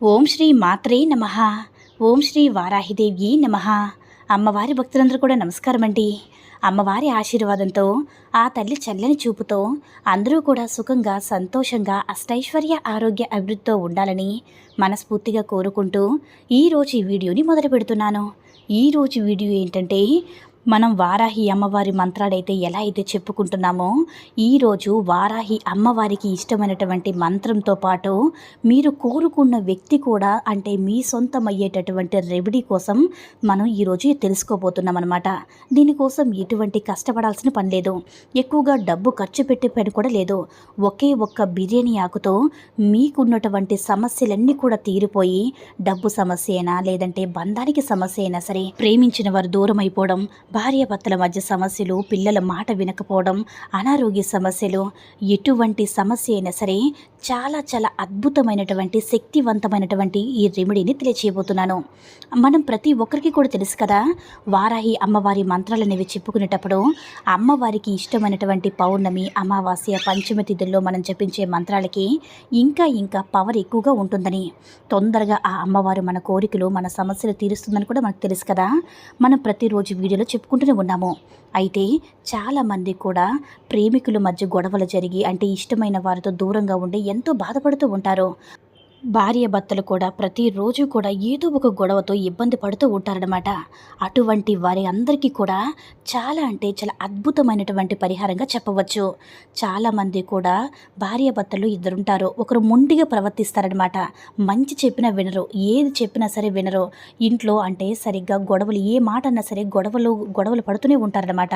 Om Shri మాత్రే నమ. ఓం శ్రీ వారాహిదేవి నమ. అమ్మవారి భక్తులందరూ కూడా నమస్కారం అండి. అమ్మవారి ఆశీర్వాదంతో ఆ తల్లి చల్లని చూపుతో అందరూ కూడా సుఖంగా సంతోషంగా అష్టైశ్వర్య ఆరోగ్య అభివృద్ధితో ఉండాలని మనస్ఫూర్తిగా కోరుకుంటూ ఈరోజు ఈ వీడియోని మొదలు పెడుతున్నాను. ఈరోజు వీడియో ఏంటంటే మనం వారాహి అమ్మవారి మంత్రాడైతే ఎలా అయితే చెప్పుకుంటున్నామో ఈరోజు వారాహి అమ్మవారికి ఇష్టమైనటువంటి మంత్రంతో పాటు మీరు కోరుకున్న వ్యక్తి కూడా అంటే మీ సొంతం అయ్యేటటువంటి రెమెడీ కోసం మనం ఈరోజు తెలుసుకోబోతున్నాం అనమాట దీనికోసం ఎటువంటి కష్టపడాల్సిన పని లేదు. ఎక్కువగా డబ్బు ఖర్చు పెట్టే పని కూడా లేదు. ఒకే ఒక్క బిర్యానీ ఆకుతో మీకున్నటువంటి సమస్యలన్నీ కూడా తీరిపోయి డబ్బు సమస్య అయినా లేదంటే బంధానికి సమస్య అయినా సరే ప్రేమించిన వారు దూరం అయిపోవడం భార్యాభర్తల మధ్య సమస్యలు పిల్లల మాట వినకపోవడం అనారోగ్య సమస్యలు ఎటువంటి సమస్య అయినా సరే చాలా చాలా అద్భుతమైనటువంటి శక్తివంతమైనటువంటి ఈ రెమెడీని తెలియచేయబోతున్నాను. మనం ప్రతి ఒక్కరికి కూడా తెలుసు కదా వారాహి అమ్మవారి మంత్రాలు అనేవి చెప్పుకునేటప్పుడు అమ్మవారికి ఇష్టమైనటువంటి పౌర్ణమి అమావాస్య పంచమి తిథుల్లో మనం జపించే మంత్రాలకి ఇంకా ఇంకా పవర్ ఎక్కువగా ఉంటుందని. తొందరగా ఆ అమ్మవారు మన కోరికలు మన సమస్యలు తీరుస్తుందని కూడా మనకు తెలుసు కదా. మనం ప్రతిరోజు వీడియోలో చెప్పుకుంటూనే ఉన్నాము. అయితే చాలామంది కూడా ప్రేమికుల మధ్య గొడవలు జరిగి అంటే ఇష్టమైన వారితో దూరంగా ఉండి ఎంతో బాధపడుతూ ఉంటారు. భార్య భర్తలు కూడా ప్రతిరోజు కూడా ఏదో ఒక గొడవతో ఇబ్బంది పడుతూ ఉంటారనమాట అటువంటి వారి అందరికీ కూడా చాలా అంటే చాలా అద్భుతమైనటువంటి పరిహారంగా చెప్పవచ్చు. చాలామంది కూడా భార్య భర్తలు ఇద్దరుంటారు. ఒకరు మొండిగా ప్రవర్తిస్తారనమాట మంచి చెప్పినా వినరు. ఏది చెప్పినా సరే వినరు. ఇంట్లో అంటే సరిగ్గా గొడవలు ఏ మాట అన్నా సరే గొడవలు గొడవలు పడుతూనే ఉంటారనమాట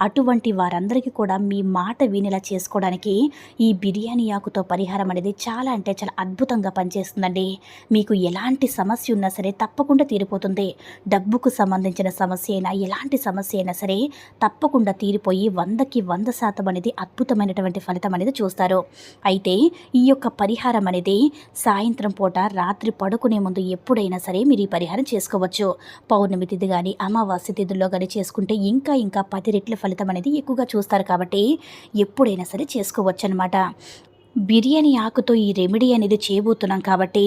అటువంటి వారందరికీ కూడా మీ మాట వినేలా చేసుకోవడానికి ఈ బిర్యానీ ఆకుతో పరిహారం అనేది చాలా అంటే చాలా అద్భుతంగా పనిచేస్తుందండి. మీకు ఎలాంటి సమస్య ఉన్నా సరే తప్పకుండా తీరిపోతుంది. డబ్బుకు సంబంధించిన సమస్య అయినా ఎలాంటి సమస్య అయినా సరే తప్పకుండా తీరిపోయి వందకి వంద శాతం అనేది అద్భుతమైనటువంటి ఫలితం అనేది చూస్తారు. అయితే ఈ యొక్క పరిహారం అనేది సాయంత్రం పూట రాత్రి పడుకునే ముందు ఎప్పుడైనా సరే మీరు ఈ పరిహారం చేసుకోవచ్చు. పౌర్ణమి తిథి కానీ అమావాస్య తిథుల్లో కానీ చేసుకుంటే ఇంకా ఇంకా పది రెట్ల ఫలితం అనేది ఎక్కువగా చూస్తారు కాబట్టి ఎప్పుడైనా సరే చేసుకోవచ్చు అనమాట బిర్యానీ ఆకుతో ఈ రెమెడీ అనేది చేయబోతున్నాం కాబట్టి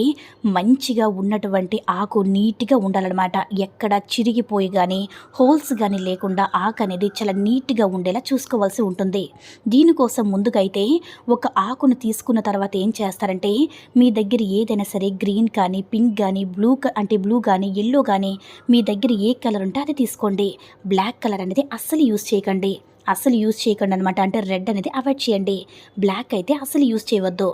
మంచిగా ఉన్నటువంటి ఆకు నీట్గా ఉండాలన్నమాట. ఎక్కడ చిరిగిపోయి కానీ హోల్స్ కానీ లేకుండా ఆకు అనేది చాలా నీట్గా ఉండేలా చూసుకోవాల్సి ఉంటుంది. దీనికోసం ముందుగా అయితే ఒక ఆకును తీసుకున్న తర్వాత ఏం చేస్తారంటే మీ దగ్గర ఏదైనా సరే గ్రీన్ కానీ పింక్ కానీ బ్లూ అంటే బ్లూ కానీ ఎల్లో కానీ మీ దగ్గర ఏ కలర్ ఉంటే అది తీసుకోండి. బ్లాక్ కలర్ అనేది అస్సలు యూస్ చేయకండి. అసలు యూజ్ చేయకండి అనమాట అంటే రెడ్ అనేది అవాయిడ్ చేయండి. బ్లాక్ అయితే అసలు యూజ్ చేయవద్దు.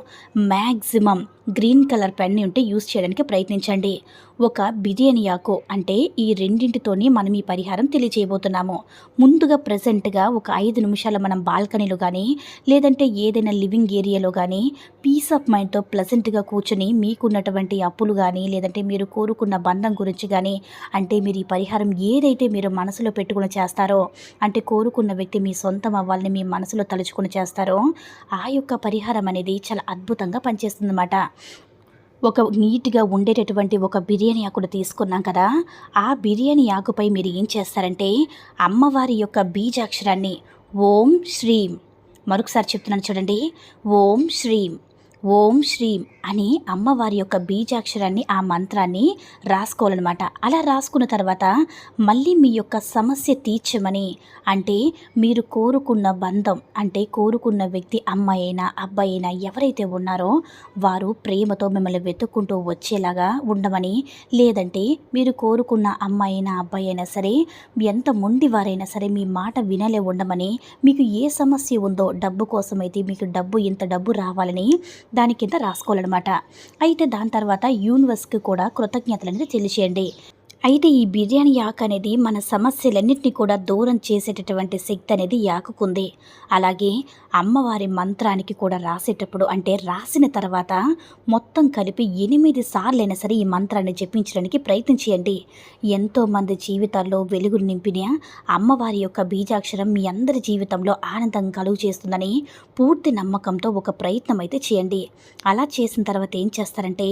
మ్యాక్సిమం గ్రీన్ కలర్ పెన్ని ఉంటే యూస్ చేయడానికి ప్రయత్నించండి. ఒక బిర్యానీ ఆకు అంటే ఈ రెండింటితోనే మనం ఈ పరిహారం తెలియజేయబోతున్నాము. ముందుగా ప్రజెంట్గా ఒక ఐదు నిమిషాలు మనం బాల్కనీలో కానీ లేదంటే ఏదైనా లివింగ్ ఏరియాలో కానీ పీస్ ఆఫ్ మైండ్తో ప్లెజెంట్గా కూర్చొని మీకున్నటువంటి అప్పులు కానీ లేదంటే మీరు కోరుకున్న బంధం గురించి కానీ అంటే మీరు ఈ పరిహారం ఏదైతే మీరు మనసులో పెట్టుకుని చేస్తారో అంటే కోరుకున్న వ్యక్తి మీ సొంతం అవ్వాలని మీ మనసులో తలుచుకుని చేస్తారో ఆ యొక్క పరిహారం అనేది చాలా అద్భుతంగా పనిచేస్తుందన్నమాట. ఒక నీట్గా ఉండేటటువంటి ఒక బిర్యానీ ఆకుడు తీసుకున్నాం కదా ఆ బిర్యానీ ఆకుపై మీరు ఏం చేస్తారంటే అమ్మవారి యొక్క బీజాక్షరాన్ని ఓం శ్రీం మరొకసారి చెప్తున్నాను చూడండి ఓం శ్రీం. ఓం శ్రీం అని అమ్మవారి యొక్క బీజాక్షరాన్ని ఆ మంత్రాన్ని రాసుకోవాలన్నమాట. అలా రాసుకున్న తర్వాత మళ్ళీ మీ యొక్క సమస్య తీర్చమని అంటే మీరు కోరుకున్న బంధం అంటే కోరుకున్న వ్యక్తి అమ్మాయి అయినా అబ్బాయి అయినా ఎవరైతే ఉన్నారో వారు ప్రేమతో మిమ్మల్ని వెతుక్కుంటూ వచ్చేలాగా ఉండమని లేదంటే మీరు కోరుకున్న అమ్మాయి అయినా అబ్బాయి అయినా సరే ఎంత మొండివారైనా సరే మీ మాట వినలే ఉండమని మీకు ఏ సమస్య ఉందో డబ్బు కోసమైతే మీకు డబ్బు ఇంత డబ్బు రావాలని దాని కింద రాసుకోవాలన్నమాట. అయితే దాని తర్వాత యూనివర్స్కి కూడా కృతజ్ఞతలు అనేది తెలియచేయండి. అయితే ఈ బిర్యానీ యాక్ అనేది మన సమస్యలన్నింటినీ కూడా దూరం చేసేటటువంటి శక్తి అనేది యాకుకుంది. అలాగే అమ్మవారి మంత్రానికి కూడా రాసేటప్పుడు అంటే రాసిన తర్వాత మొత్తం కలిపి ఎనిమిది సార్లైనా సరే ఈ మంత్రాన్ని జపించడానికి ప్రయత్నం చేయండి. ఎంతోమంది జీవితాల్లో వెలుగులు నింపిన అమ్మవారి యొక్క బీజాక్షరం మీ అందరి జీవితంలో ఆనందం కలుగు చేస్తుందని పూర్తి నమ్మకంతో ఒక ప్రయత్నం అయితే చేయండి. అలా చేసిన తర్వాత ఏం చేస్తారంటే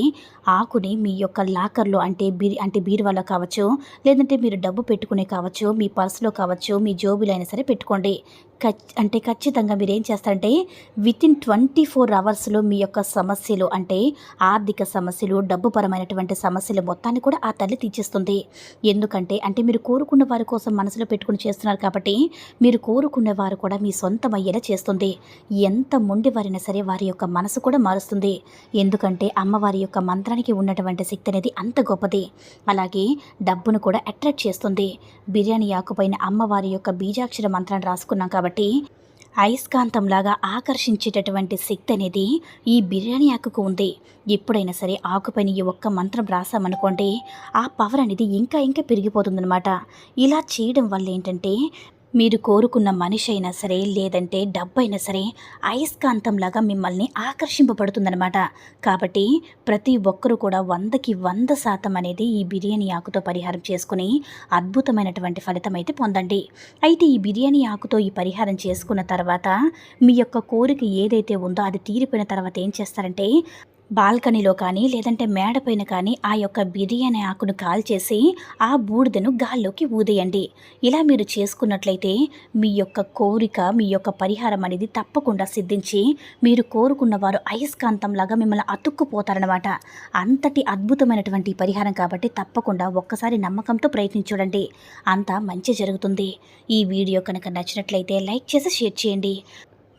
ఆకుని మీ యొక్క లాకర్లో అంటే బీ అంటే బీరువాలో కావచ్చు లేదంటే మీరు డబ్బు పెట్టుకునే కావచ్చు మీ పర్సులో కావచ్చు మీ జోబులో అయినా సరే పెట్టుకోండి. అంటే ఖచ్చితంగా మీరు ఏం చేస్తారంటే విత్ ఇన్ ట్వంటీ ఫోర్ అవర్స్లో మీ యొక్క సమస్యలు అంటే ఆర్థిక సమస్యలు డబ్బుపరమైనటువంటి సమస్యలు మొత్తాన్ని కూడా ఆ తల్లి తీర్చేస్తుంది. ఎందుకంటే అంటే మీరు కోరుకున్న వారి కోసం మనసులో పెట్టుకుని చేస్తున్నారు కాబట్టి మీరు కోరుకునే వారు కూడా మీ సొంతం అయ్యేలా చేస్తుంది. ఎంత మొండి వారైనా సరే వారి యొక్క మనసు కూడా మారుస్తుంది. ఎందుకంటే అమ్మవారి యొక్క మంత్రానికి ఉన్నటువంటి శక్తి అనేది అంత గొప్పది. అలాగే డబ్బును కూడా అట్రాక్ట్ చేస్తుంది. బిర్యానీ ఆకుపైన అమ్మవారి యొక్క బీజాక్షర మంత్రాన్ని రాసుకున్నాం కాబట్టి అయస్కాంతంలాగా ఆకర్షించేటటువంటి శక్తి అనేది ఈ బిర్యానీ ఆకుకు ఉంది. ఎప్పుడైనా సరే ఆకుపైన ఈ ఒక్క మంత్రం రాసామనుకోండి ఆ పవర్ అనేది ఇంకా ఇంకా పెరిగిపోతుందన్నమాట. ఇలా చేయడం వల్ల ఏంటంటే మీరు కోరుకున్న మనిషి అయినా సరే లేదంటే డబ్బు అయినా సరే అయస్కాంతంలాగా మిమ్మల్ని ఆకర్షింపబడుతుందన్నమాట. కాబట్టి ప్రతి ఒక్కరూ కూడా వందకి వంద శాతం అనేది ఈ బిర్యానీ ఆకుతో పరిహారం చేసుకుని అద్భుతమైనటువంటి ఫలితం అయితే పొందండి. అయితే ఈ బిర్యానీ ఆకుతో ఈ పరిహారం చేసుకున్న తర్వాత మీ యొక్క కోరిక ఏదైతే ఉందో అది తీరిపోయిన తర్వాత ఏం చేస్తారంటే బాల్కనీలో కానీ లేదంటే మేడపైన కానీ ఆ యొక్క బిర్యానీ ఆకును కాల్చేసి ఆ బూడిదను గాల్లోకి ఊదేయండి. ఇలా మీరు చేసుకున్నట్లయితే మీ యొక్క కోరిక మీ యొక్క పరిహారం అనేది తప్పకుండా సిద్ధించి మీరు కోరుకున్న వారు అయస్కాంతంలాగా మిమ్మల్ని అతుక్కుపోతారనమాట అంతటి అద్భుతమైనటువంటి పరిహారం కాబట్టి తప్పకుండా ఒక్కసారి నమ్మకంతో ప్రయత్నించూడండి. అంతా మంచి జరుగుతుంది. ఈ వీడియో కనుక నచ్చినట్లయితే లైక్ చేసి షేర్ చేయండి.